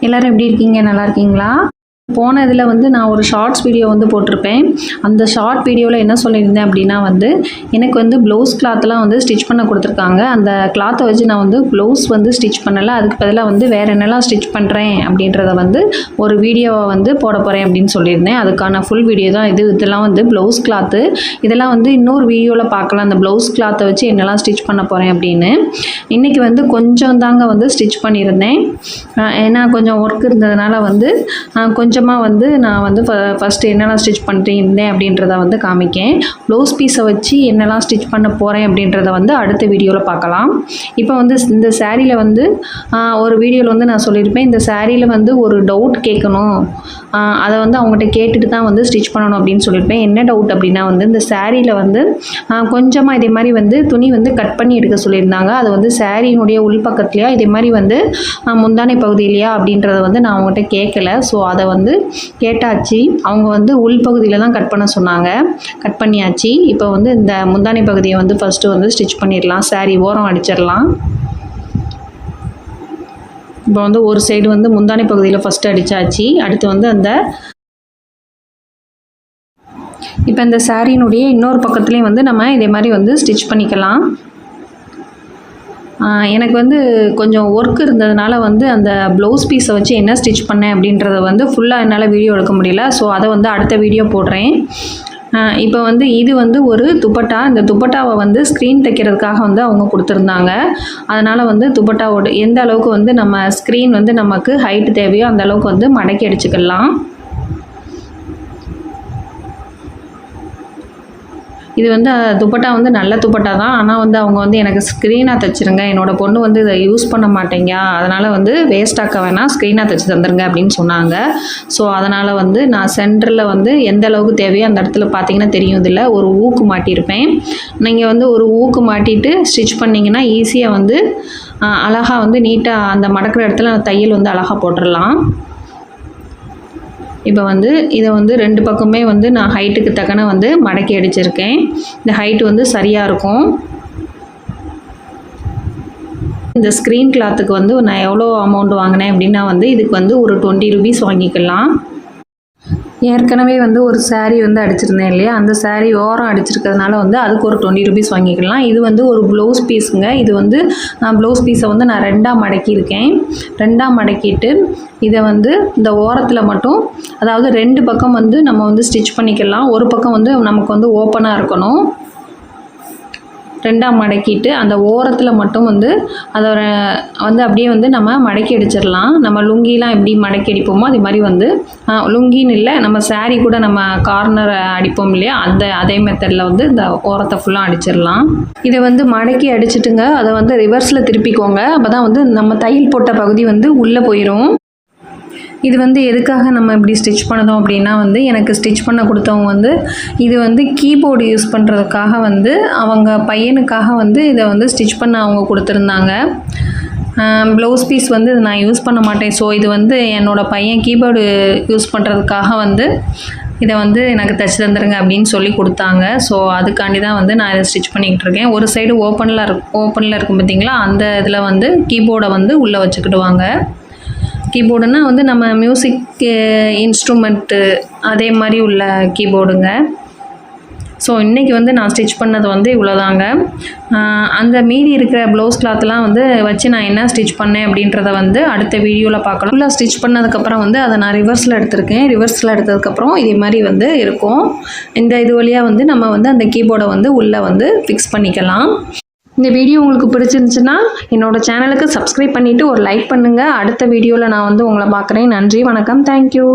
எல்லோரும் எப்படி இருக்கீங்க? நல்லா இருக்கீங்களா? போன இதில் வந்து நான் ஒரு ஷார்ட்ஸ் வீடியோ வந்து போட்டிருப்பேன். அந்த ஷார்ட் வீடியோவில் என்ன சொல்லியிருந்தேன் அப்படின்னா வந்து எனக்கு வந்து ப்ளவுஸ் கிளாத்லாம் வந்து ஸ்டிச் பண்ண கொடுத்துருக்காங்க. அந்த கிளாத்தை வச்சு நான் வந்து ப்ளவுஸ் வந்து ஸ்டிச் பண்ணலை. அதுக்கு பதிலாக வந்து வேறு என்னெல்லாம் ஸ்டிச் பண்ணுறேன் அப்படின்றத வந்து ஒரு வீடியோவை வந்து போட போகிறேன் அப்படின்னு சொல்லியிருந்தேன். அதுக்கான ஃபுல் வீடியோ தான் இது. இதெல்லாம் வந்து ப்ளவுஸ் கிளாத்து இதெல்லாம் வந்து இன்னொரு வீடியோவில் பார்க்கலாம். அந்த ப்ளவுஸ் கிளாத்தை வச்சு என்னெல்லாம் ஸ்டிச் பண்ண போகிறேன் அப்படின்னு. இன்றைக்கி வந்து கொஞ்சம் தாங்க வந்து ஸ்டிச் பண்ணியிருந்தேன். ஏன்னா கொஞ்சம் ஒர்க் இருந்ததுனால வந்து கொஞ்சம் கொஞ்சமாக வந்து நான் வந்து ஃபஸ்ட்டு என்னெல்லாம் ஸ்டிச் பண்ணிட்டு இருந்தேன் அப்படின்றத வந்து காமிக்கேன். ப்ளவுஸ் பீஸை வச்சு என்னெல்லாம் ஸ்டிச் பண்ண போகிறேன் அப்படின்றத வந்து அடுத்த வீடியோவில் பார்க்கலாம். இப்போ வந்து இந்த சேரீயில் வந்து ஒரு வீடியோவில் வந்து நான் சொல்லியிருப்பேன். இந்த சேரீயில் வந்து ஒரு டவுட் கேட்கணும். அதை வந்து அவங்ககிட்ட கேட்டுட்டு தான் வந்து ஸ்டிச் பண்ணணும் அப்படின்னு சொல்லியிருப்பேன். என்ன டவுட் அப்படின்னா வந்து இந்த சேரீயில் வந்து கொஞ்சமாக இதே மாதிரி வந்து துணி வந்து கட் பண்ணி எடுக்க சொல்லியிருந்தாங்க. அது வந்து சேரீனுடைய உள்பக்கத்துலையா இதே மாதிரி வந்து முந்தானை பகுதியிலையா அப்படின்றத வந்து நான் அவங்ககிட்ட கேட்கல. ஸோ அதை வந்து வந்து கேட்டாச்சு. அவங்க வந்து உள்பகுதியில் தான் கட் பண்ண சொன்னாங்க. கட் பண்ணியாச்சு. இப்போ வந்து இந்த முந்தானை பகுதியை வந்து ஃபஸ்ட்டு வந்து ஸ்டிச் பண்ணிடலாம். சாரீ ஓரம் அடிச்சிடலாம். இப்போ வந்து ஒரு சைடு வந்து முந்தானை பகுதியில் ஃபஸ்ட்டு அடித்தாச்சு அடுத்து வந்து அந்த இப்போ இந்த சாரீனுடைய இன்னொரு பக்கத்துலேயும் வந்து நம்ம இதே மாதிரி வந்து ஸ்டிச் பண்ணிக்கலாம். எனக்கு வந்து கொஞ்சம் ஒர்க் இருந்ததுனால வந்து அந்த ப்ளவுஸ் பீஸை வச்சு என்ன ஸ்டிச் பண்ணேன் அப்படின்றத வந்து ஃபுல்லாக என்னால் வீடியோ எடுக்க முடியல. ஸோ அதை வந்து அடுத்த வீடியோ போடுறேன். இப்போ வந்து இது வந்து ஒரு துப்பட்டா. இந்த துப்பட்டாவை வந்து ஸ்க்ரீன் தைக்கிறதுக்காக வந்து அவங்க கொடுத்துருந்தாங்க. அதனால் வந்து துப்பட்டாவோட எந்த அளவுக்கு வந்து நம்ம ஸ்க்ரீன் வந்து நமக்கு ஹைட் தேவையோ அந்த அளவுக்கு வந்து மடக்கி அடிச்சுக்கலாம். இது வந்து துப்பட்டா வந்து நல்ல துப்பட்டா தான். ஆனால் வந்து அவங்க வந்து எனக்கு ஸ்க்ரீனாக தைச்சிருங்க. என்னோட பொண்ணு வந்து இதை யூஸ் பண்ண மாட்டேங்க. அதனால் வந்து வேஸ்ட் ஆக்க வேணாம். ஸ்க்ரீனாக தைச்சி தந்துருங்க அப்படின்னு சொன்னாங்க. ஸோ அதனால் வந்து நான் சென்டரில் வந்து எந்த அளவுக்கு தேவையோ அந்த இடத்துல பார்த்தீங்கன்னா தெரியும் இதில் ஒரு ஊக்கு மாட்டியிருப்பேன் நீங்கள் வந்து ஒரு ஊக்கு மாட்டிட்டு ஸ்டிச் பண்ணிங்கன்னா ஈஸியாக வந்து அழகாக வந்து நீட்டாக அந்த மடக்கிற இடத்துல தையல் வந்து அழகாக போட்டுடலாம் இப்போ வந்து இதை வந்து ரெண்டு பக்கமே வந்து நான் ஹைட்டுக்கு தக்கன வந்து மடக்கி அடிச்சிருக்கேன். இந்த ஹைட் வந்து சரியாக இருக்கும். இந்த ஸ்க்ரீன் கிளாத்துக்கு வந்து நான் எவ்வளோ அமௌண்ட் வாங்கினேன் அப்படின்னா வந்து இதுக்கு வந்து ஒரு டுவெண்ட்டி ருபீஸ் வாங்கிக்கலாம். ஏற்கனவே வந்து ஒரு சாரீ வந்து அடிச்சிருந்தேன் இல்லையா? அந்த சாரீ ஓரம் அடிச்சிருக்கிறதுனால வந்து அதுக்கு ஒரு டுவெண்ட்டி ருபீஸ் வாங்கிக்கலாம். இது வந்து ஒரு ப்ளவுஸ் பீஸுங்க இது வந்து நான் ப்ளவுஸ் பீஸை வந்து நான் ரெண்டாக மடக்கியிருக்கேன். ரெண்டாக மடக்கிட்டு இதை வந்து இந்த ஓரத்தில் மட்டும் அதாவது ரெண்டு பக்கம் வந்து நம்ம வந்து ஸ்டிச் பண்ணிக்கலாம். ஒரு பக்கம் வந்து நமக்கு வந்து ஓப்பனாக இருக்கணும். ரெண்டாக மடக்கிட்டு அந்த ஓரத்தில் மட்டும் வந்து அதோட வந்து அப்படியே வந்து நம்ம மடக்கி அடிச்சிடலாம். நம்ம லுங்கிலாம் எப்படி மடக்கி அடிப்போமோ அதே மாதிரி வந்து லுங்கின்னு இல்லை நம்ம சாரீ கூட நம்ம கார்னர் அடிப்போம் இல்லையா? அந்த அதே மெத்தடில் வந்து இந்த ஓரத்தை ஃபுல்லாக அடிச்சிடலாம். இதை வந்து மடக்கி அடிச்சிட்டுங்க அதை வந்து ரிவர்ஸில் திருப்பிக்கோங்க. அப்போ தான் வந்து நம்ம தையல் போட்ட பகுதி வந்து உள்ளே போயிடும் இது வந்து எதுக்காக நம்ம இப்படி ஸ்டிச் பண்ணதோம் அப்படின்னா வந்து எனக்கு ஸ்டிச் பண்ண கொடுத்தவங்க வந்து இது வந்து கீபோர்டு யூஸ் பண்ணுறதுக்காக வந்து அவங்க பையனுக்காக வந்து இதை வந்து ஸ்டிச் பண்ண அவங்க கொடுத்துருந்தாங்க. ப்ளவுஸ் பீஸ் வந்து இது நான் யூஸ் பண்ண மாட்டேன். ஸோ இது வந்து என்னோடய பையன் கீபோர்டு யூஸ் பண்ணுறதுக்காக வந்து இதை வந்து எனக்கு தைச்சி தந்துடுங்க அப்படின்னு சொல்லி கொடுத்தாங்க. ஸோ அதுக்காண்டி தான் வந்து நான் இதை ஸ்டிச் பண்ணிக்கிட்டு இருக்கேன். ஒரு சைடு ஓப்பனில் இருக் ஓப்பனில் இருக்கும் பார்த்தீங்களா அந்த இதில் வந்து கீபோர்டை வந்து உள்ளே வச்சுக்கிடுவாங்க. கீபோர்டுனா வந்து நம்ம மியூசிக் இன்ஸ்ட்ருமெண்ட்டு அதே மாதிரி உள்ள கீபோர்டுங்க. ஸோ இன்றைக்கி வந்து நான் ஸ்டிச் பண்ணது வந்து இவ்வளோதாங்க அந்த மீதி இருக்கிற ப்ளவுஸ் கிளாத்லாம் வந்து வச்சு நான் என்ன ஸ்டிச் பண்ணேன் அப்படின்றத வந்து அடுத்த வீடியோவில் பார்க்கலாம். ஃபுல்லாக ஸ்டிச் பண்ணதுக்கப்புறம் வந்து அதை நான் ரிவர்ஸில் எடுத்திருக்கேன். ரிவர்ஸில் எடுத்ததுக்கப்புறம் இதே மாதிரி வந்து இருக்கும். இந்த இது வழியாக வந்து நம்ம வந்து அந்த கீபோர்டை வந்து உள்ளே வந்து ஃபிக்ஸ் பண்ணிக்கலாம். இந்த வீடியோ உங்களுக்கு பிடிச்சிருந்துச்சுன்னா என்னோடய சேனலுக்கு சப்ஸ்கிரைப் பண்ணிவிட்டு ஒரு லைக் பண்ணுங்கள் அடுத்த வீடியோவில் நான் வந்து உங்களை பார்க்குறேன். நன்றி வணக்கம். தேங்க்யூ